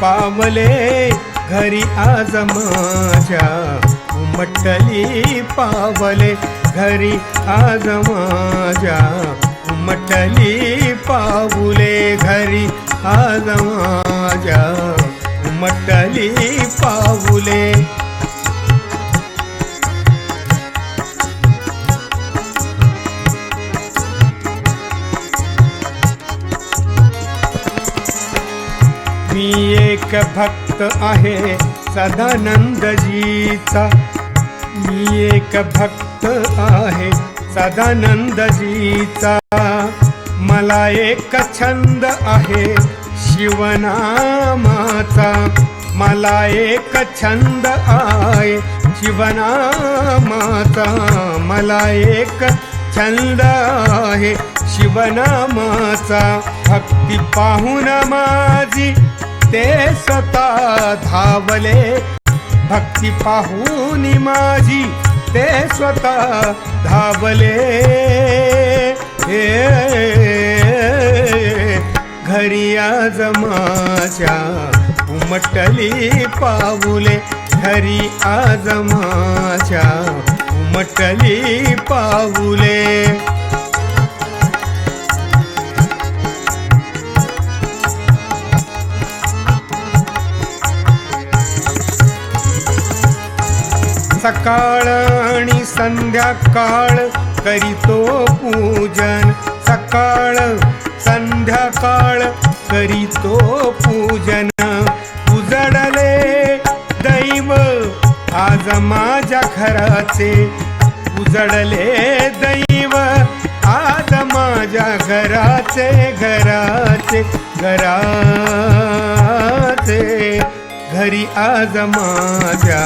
पावले घरी आज माझ्या. उमटली पावले घरी आज माझ्या. उमटली पावले घरी आज माझ्या. उमटली पावले मी एक भक्त आहे सदानंदजीचा. मी एक भक्त आहे सदानंदजीचा. मला एक छंद आहे शिवनामाचा. मला एक छंद आहे शिवनामाचा. मला एक छंद आहे शिवनामाचा. भक्ती पाहून माझी ते स्वतः धावले. भक्ती पाहून माझी ते स्वतः धावले. हे घरी आजमाच्या उमटली पाऊले. घरी आजमाच्या उमटली पाऊले. सकाळ आणि संध्याकाळ करीतो पूजन. सकाळ संध्याकाळ करीतो पूजन. उजडले दैव आज माझ्या घराचे. उजडले दैव आज माझ्या घराचे घराचे घराचे. घरी आज माझ्या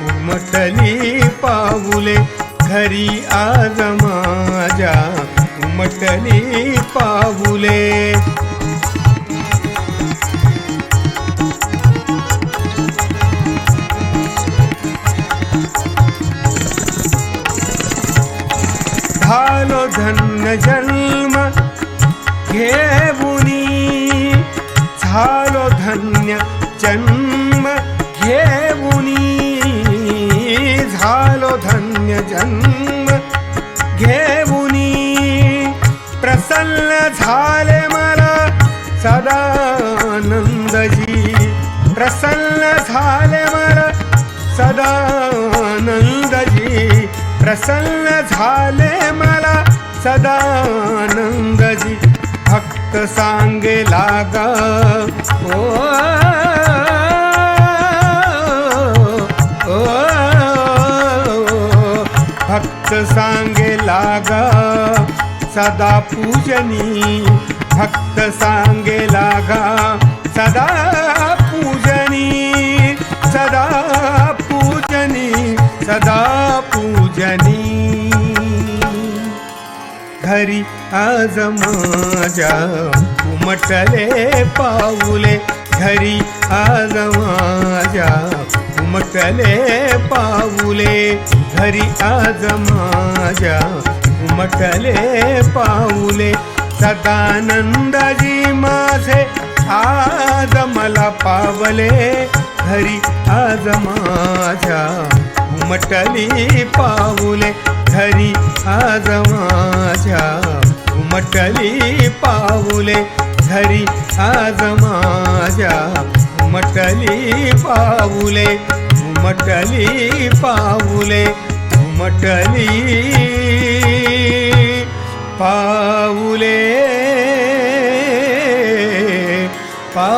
उमटली पाऊले घरी आज माझ्या. उमटली पाऊले. झालो धन्य जन्म घेऊनी. झालो धन्य जन्म घेऊनी. झालो धन्य जन्म. घेऊनी प्रसन्न झाले मला सदानंदजी प्रसन्न झाले मला सदानंदजी प्रसन्न झाले मला सदानंदजी भक्त सांगे लागा. सांगे लागा. सदा पूजनी भक्त सांगे लागा. सदा पूजनी सदा पूजनी सदा पूजनी. घरी आज माझ्या उमटले पाऊले. घरी आज माझ्या उमटले पाऊले घरी आज माझ्या उमटले पाऊले. सदानंदजी माझे आज मला पावले घरी आज माझ्या उमटली पाऊले घरी आज माझ्या उमटली पाऊले घरी आज ఉమ్మటలి పావులే ఉమ్మటలి పావులే ఉమ్మటలి పావులే పా